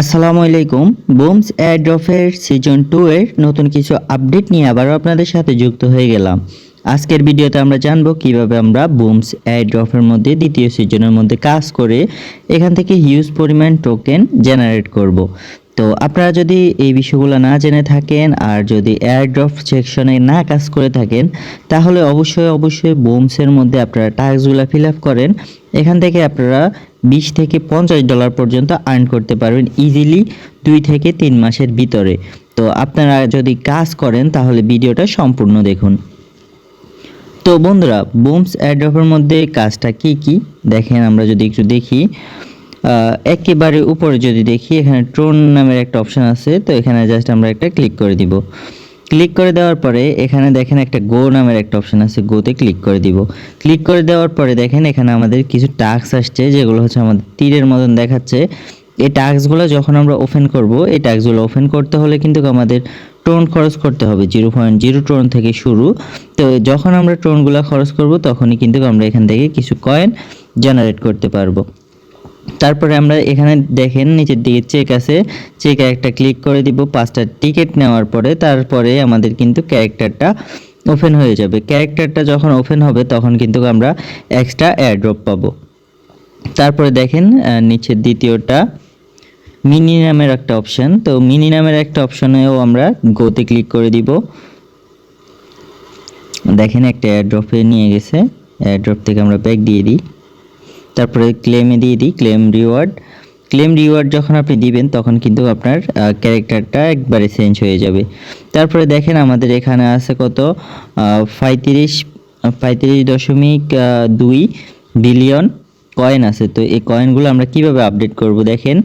আসসালামু আলাইকুম। বুমস এয়ারড্রফের season two এর নতুন কিছু আপডেট নিয়ে আবারও আপনাদের সাথে যুক্ত হয়ে গেলাম। আজকের ভিডিওতে আমরা জানব কীভাবে আমরা বুমস এয়ারড্রফের মধ্যে দ্বিতীয় সিজনের মধ্যে কাজ করে এখান থেকে হিউজ পরিমাণ টোকেন জেনারেট করব। তো আপনারা যদি এই বিষয়গুলো না জেনে থাকেন আর যদি এয়ারড্রপ সেকশনে না কাজ করে থাকেন, তাহলে অবশ্যই অবশ্যই বোমসের মধ্যে আপনারা টাস্কগুলো ফিল আপ করেন। এখান থেকে আপনারা বিশ থেকে পঞ্চাশ ডলার পর্যন্ত আর্ন করতে পারবেন ইজিলি দুই থেকে তিন মাসের ভিতরে। তো আপনারা যদি কাজ করেন, তাহলে ভিডিওটা সম্পূর্ণ দেখুন। তো বন্ধুরা বুমস অ্যাড্রপের মধ্যে কাজটা কি কি? দেখেন, আমরা যদি একটু দেখি। একেবারে উপরে যদি দেখি, এখানে ট্রোন নামের একটা অপশন আছে। তো এখানে জাস্ট আমরা একটা ক্লিক করে দিব। ক্লিক করে দেওয়ার পরে এখানে দেখেন একটা গো নামের একটা অপশন আছে গোতে ক্লিক করে দিব। ক্লিক করে দেওয়ার পরে দেখেন এখানে আমাদের কিছু টাস্ক আসছে, যেগুলো হচ্ছে আমাদের তীরের মতন দেখাচ্ছে। এই টাস্কগুলো যখন আমরা ওপেন করব, এই টাস্কগুলো ওপেন করতে হলে কিন্তু আমাদের টোন খরচ করতে হবে জিরো পয়েন্ট জিরো টোন থেকে শুরু। তো যখন আমরা টোনগুলো খরচ করব, তখনই কিন্তু আমরা এখান থেকে কিছু কয়েন জেনারেট করতে পারব। তারপরে আমরা এখানে দেখেন, নিচের দিকে চেক আছে। চেকে একটা ক্লিক করে দিব, পাঁচটা টিকিট নেওয়ার পরে তারপরে আমাদের কিন্তু ক্যারেক্টারটা ওপেন হয়ে যাবে। ক্যারেক্টারটা যখন ওপেন হবে, তখন কিন্তু আমরা এক্সট্রা এয়ারড্রপ পাবো। তারপরে দেখেন নিচের দ্বিতীয়টা মিনি নামের একটা অপশন তো মিনি নামের একটা অপশানেও আমরা গোতে ক্লিক করে দিব। দেখেন একটা এয়ারড্রপে নিয়ে গেছে। এয়ারড্রপ থেকে আমরা ব্যাক দিয়ে দিই। তারপরে ক্লেমে দিয়ে দিই ক্লেম রিওয়ার্ড ক্লেম রিওয়ার্ড যখন আপনি দিবেন, তখন কিন্তু আপনার ক্যারেক্টারটা একবারে চেঞ্জ হয়ে যাবে। তারপরে দেখেন আমাদের এখানে আছে কত? পঁয়ত্রিশ পঁয়ত্রিশ দশমিক দুই বিলিয়ন কয়েন আছে। তো এই কয়েনগুলো আমরা কীভাবে আপডেট করব? দেখেন,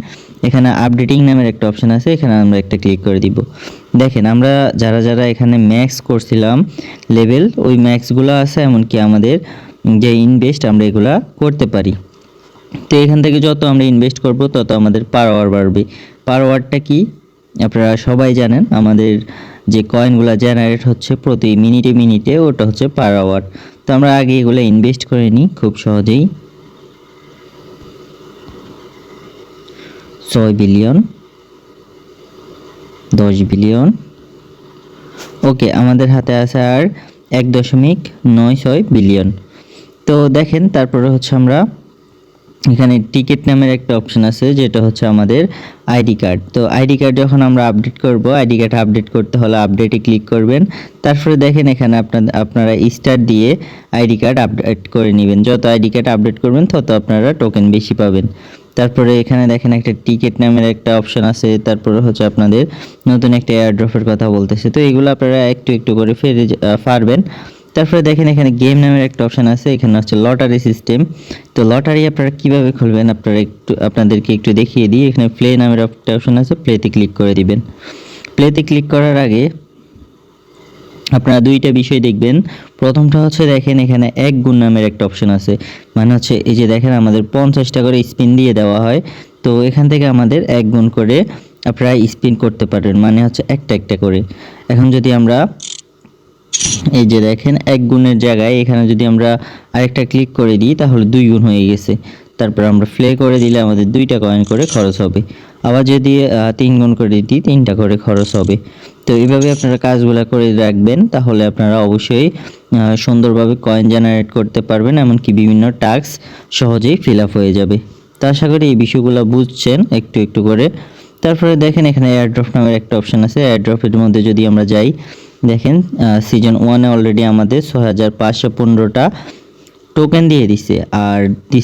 এখানে আপডেটিং নামের একটা অপশন আছে, এখানে আমরা একটা ক্লিক করে দিব। দেখেন, আমরা যারা যারা এখানে ম্যাক্স করছিলাম লেভেল ওই ম্যাক্সগুলো আছে, এমনকি আমাদের যে ইনভেস্ট আমরা এগুলা করতে পারি। তো এখান থেকে যত আমরা ইনভেস্ট করব, তত আমাদের পার বাড়বে। পার কি? আপনারা সবাই জানেন, আমাদের যে কয়েনগুলো জেনারেট হচ্ছে প্রতি মিনিটে মিনিটে ওটা হচ্ছে পার তো আমরা আগে এগুলো ইনভেস্ট করে নিই খুব সহজেই। ছয় বিলিয়ন দশ বিলিয়ন ওকে আমাদের হাতে আছে আর এক দশমিক নয় ছয় বিলিয়ন তো দেখেন, তারপরে হচ্ছে আমরা এখানে টিকিট নামের একটা অপশন আছে, যেটা হচ্ছে আমাদের আইডি কার্ড তো আইডি কার্ড যখন আমরা আপডেট করব আইডি কার্ড আপডেট করতে হলে আপডেটে ক্লিক করবেন। তারপরে দেখেন এখানে আপনাদের আপনারা স্টার দিয়ে আইডি কার্ড আপডেট করে নেবেন। যত আইডি কার্ড আপডেট করবেন, তত আপনারা টোকেন বেশি পাবেন। তারপরে এখানে দেখেন একটা টিকিট নামের একটা অপশন আছে, তারপরে হচ্ছে আপনাদের নতুন একটা এয়ারড্রপের কথা বলতেছে। তো এগুলো আপনারা একটু একটু করে ফেরে পারবেন। তারপরে দেখেন এখানে গেম নামের একটা অপশন আছে, এখানে হচ্ছে লটারি সিস্টেম তো লটারি আপনারা কীভাবে খুলবেন? আপনারা একটু, আপনাদেরকে একটু দেখিয়ে দিই। এখানে প্লে নামের একটা অপশন আছে প্লেতে ক্লিক করে দিবেন। প্লেতে ক্লিক করার আগে আপনারা দুইটা বিষয় দেখবেন। প্রথমটা হচ্ছে দেখেন এখানে এক গুণ নামের একটা অপশন আছে। মানে হচ্ছে এই যে দেখেন আমাদের পঞ্চাশটা করে স্পিন দিয়ে দেওয়া হয়। তো এখান থেকে আমাদের এক গুণ করে আপনারা স্পিন করতে পারেন মানে হচ্ছে একটা একটা করে। এখন যদি আমরা এই যে দেখেন, এক গুণের জায়গায় এখানে যদি আমরা আরেকটা ক্লিক করে দিই, তাহলে দুই গুণ হয়ে গেছে। তারপর আমরা প্লে করে দিলে আমাদের দুইটা কয়েন করে খরচ হবে। আবার যদি তিন গুণ করে দিই, তিনটা করে খরচ হবে। তো এইভাবে আপনারা কাজগুলো করে রাখবেন, তাহলে আপনারা অবশ্যই সুন্দরভাবে কয়েন জেনারেট করতে পারবেন, এমনকি বিভিন্ন টাস্ক সহজেই ফিল আপ হয়ে যাবে। তো আশা করি এই বিষয়গুলো বুঝছেন, একটু একটু করে। তারপরে দেখেন এখানে এয়ারড্রপ নামের একটা অপশন আছে। এয়ারড্রপের মধ্যে যদি আমরা যাই দেখেন সিজন ওয়ানে অলরেডি আমাদের ছয় হাজার পাঁচশো পনেরোটা টোকেন দিয়ে দিছে। আর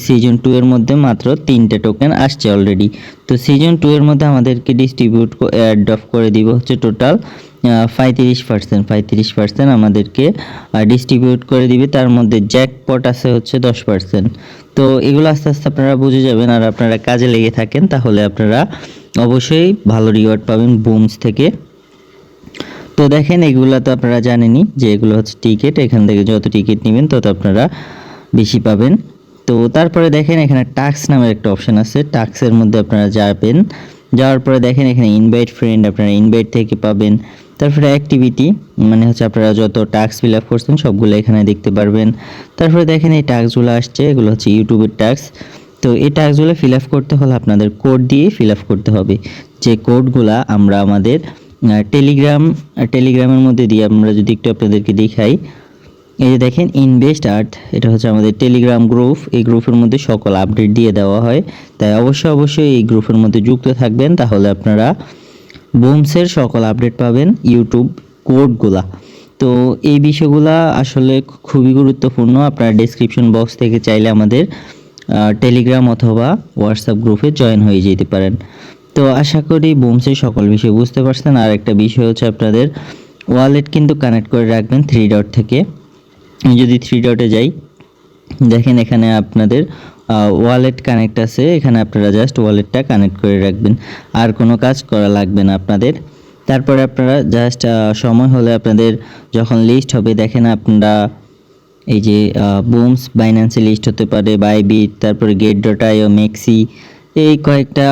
সিজন টু এর মধ্যে মাত্র তিনটে টোকেন আসছে অলরেডি তো সিজন টু এর মধ্যে আমাদেরকে ডিস্ট্রিবিউট ড্রপ করে দিব হচ্ছে টোটাল পঁয়ত্রিশ পার্সেন্ট পঁয়ত্রিশ পার্সেন্ট আমাদেরকে ডিস্ট্রিবিউট করে দিবে। তার মধ্যে জ্যাকপট আছে হচ্ছে দশ পার্সেন্ট তো এগুলো আস্তে আস্তে আপনারা বুঝে যাবেন। আর আপনারা কাজে লেগে থাকেন, তাহলে আপনারা অবশ্যই ভালো রিওয়ার্ড পাবেন বুমস থেকে। তো দেখেন, এগুলো তো আপনারা জানেনই যে এগুলো হচ্ছে টিকিট এখান থেকে যত টিকিট নেবেন, তত আপনারা বেশি পাবেন। তো তারপরে দেখেন, এখানে টাক্স নামের একটা অপশন আছে। টাক্সের মধ্যে আপনারা যাবেন। যাওয়ার পরে দেখেন, এখানে ইনভাইট ফ্রেন্ড আপনারা ইনভাইট থেকে পাবেন। তারপরে অ্যাক্টিভিটি মানে হচ্ছে আপনারা যত টাস্ক ফিল আপ করছেন, সবগুলো এখানে দেখতে পারবেন। তারপরে দেখেন, এই টাস্কগুলো আসছে। এগুলো হচ্ছে ইউটিউবের টাস্ক তো এই টাস্কগুলো ফিল আপ করতে হলে আপনাদের কোড দিয়ে ফিল আপ করতে হবে। যে কোডগুলো আমরা আমাদের টেলিগ্রাম টেলিগ্রামের মধ্যে দিয়ে আমরা যদি একটু আপনাদেরকে দেখাই, এই যে দেখেন ইনভেস্ট আর্ট এটা হচ্ছে আমাদের টেলিগ্রাম গ্রুপ এই গ্রুপের মধ্যে সকল আপডেট দিয়ে দেওয়া হয়। তাই অবশ্যই অবশ্যই এই গ্রুপের মধ্যে যুক্ত থাকবেন, তাহলে আপনারা বুমসের সকল আপডেট পাবেন ইউটিউব কোডগুলা তো এই বিষয়গুলা আসলে খুবই গুরুত্বপূর্ণ, আপনারা ডেসক্রিপশন বক্স থেকে চাইলে আমাদের টেলিগ্রাম অথবা হোয়াটসঅ্যাপ গ্রুপে জয়েন হয়ে যেতে পারেন। তো আশা করি বুমসের সকল বিষয় বুঝতে পারছেন। আর একটা বিষয় হচ্ছে আপনাদের ওয়ালেট কিন্তু কানেক্ট করে রাখবেন থ্রি ডট থেকে। যদি থ্রি ডটে যাই, দেখেন এখানে আপনাদের ওয়ালেট কানেক্ট আছে। এখানে আপনারা জাস্ট ওয়ালেটটা কানেক্ট করে রাখবেন। আর কোনো কাজ করা লাগবে না আপনাদের। তারপরে আপনারা জাস্ট সময় হলে আপনাদের যখন লিস্ট হবে, দেখেন আপনারা এই যে বুমস বাইন্যান্সে লিস্ট হতে পারে বাইবিট তারপরে গেট ডট আইও মেক্সি এই কয়েকটা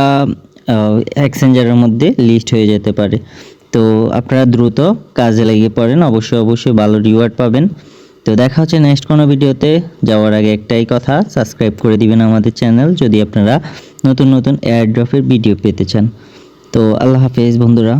এক্সচেঞ্জারের মধ্যে লিস্ট হয়ে যেতে পারে। তো আপনারা দ্রুত কাজে লেগে পড়েন, অবশ্যই অবশ্যই ভালো রিওয়ার্ড পাবেন। তো দেখা হচ্ছে নেক্সট কোনো ভিডিওতে যাওয়ার আগে একটাই কথা সাবস্ক্রাইব করে দিবেন আমাদের চ্যানেল যদি আপনারা নতুন নতুন এয়ারড্রপের ভিডিও পেতে চান। তো আল্লাহ হাফেজ বন্ধুরা।